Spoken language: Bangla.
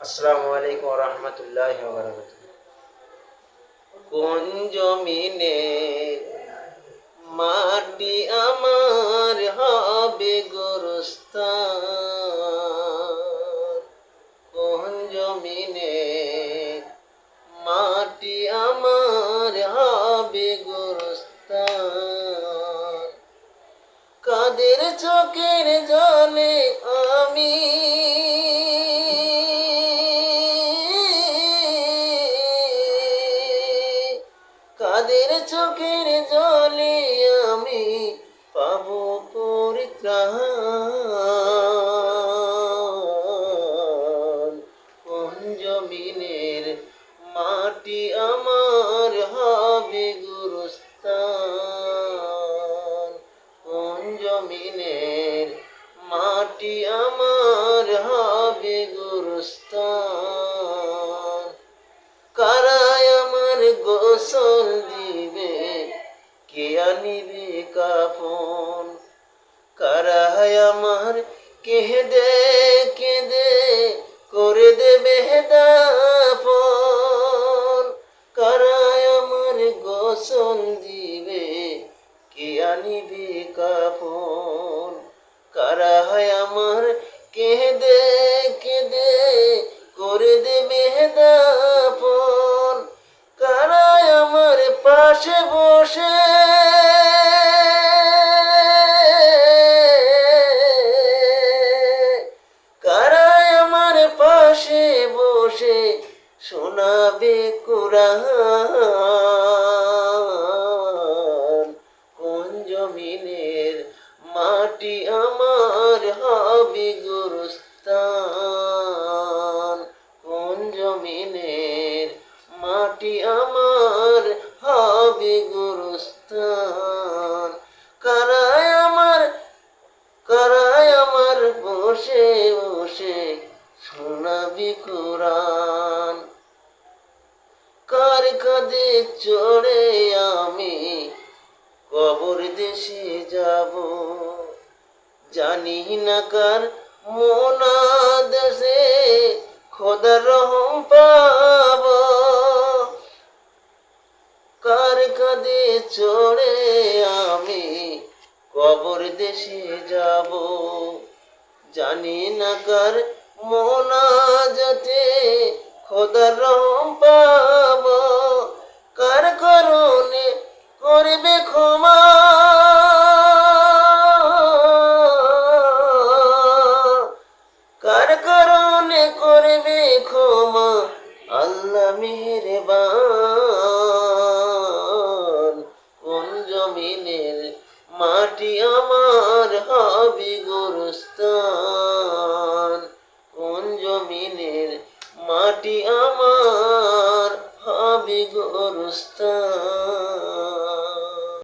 আসসালামু আলাইকুম রহমতুল্লাহ কোন জমিনে মাটি আমার হবে গোরস্থান? কোন জমিনে মাটি আমার হবে গোরস্থান? কাদের চোখের জলে আমি কাদের চোখের জলে আমি পাব পরিত্রাণ। কোন জমিনের মাটি আমার হবে গুরুস্থান? কোন জমিনের মাটি আমার হবে গুরুস্থান? আমার গোসল দিবে, কে আনিবে কাফন? কারায় আমার কেঁদে কেঁদে, করে দেবে দাফন? কারায় আমার গোসল দিবে, কে আনিবে কাফন? কারায় আমার কেঁদে পাশে বসে। কারায় আমার পাশে বসে শোনাবে কোরআন? কোন জমিনের মাটি আমার হবে গুরুস্থান? কোন জমিনের মাটি আমার বসে শোনাবি কোরআন। কার কাঁধে চড়ে আমি কবর দেশে যাব? জানি না কার মোনা দেশে খোদার রহম পাব। কার কাঁধে চড়ে আমি কবর দেশে যাব? জানি না কার মোনা যাতে খোদার রহম পাব। কার করণে করবে ক্ষমা? কার করণে করবে ক্ষমা? আল্লাহ মেহেরবান। কোন জমিনের মাটি আমার হবে আমার হাবি গোরস্থান।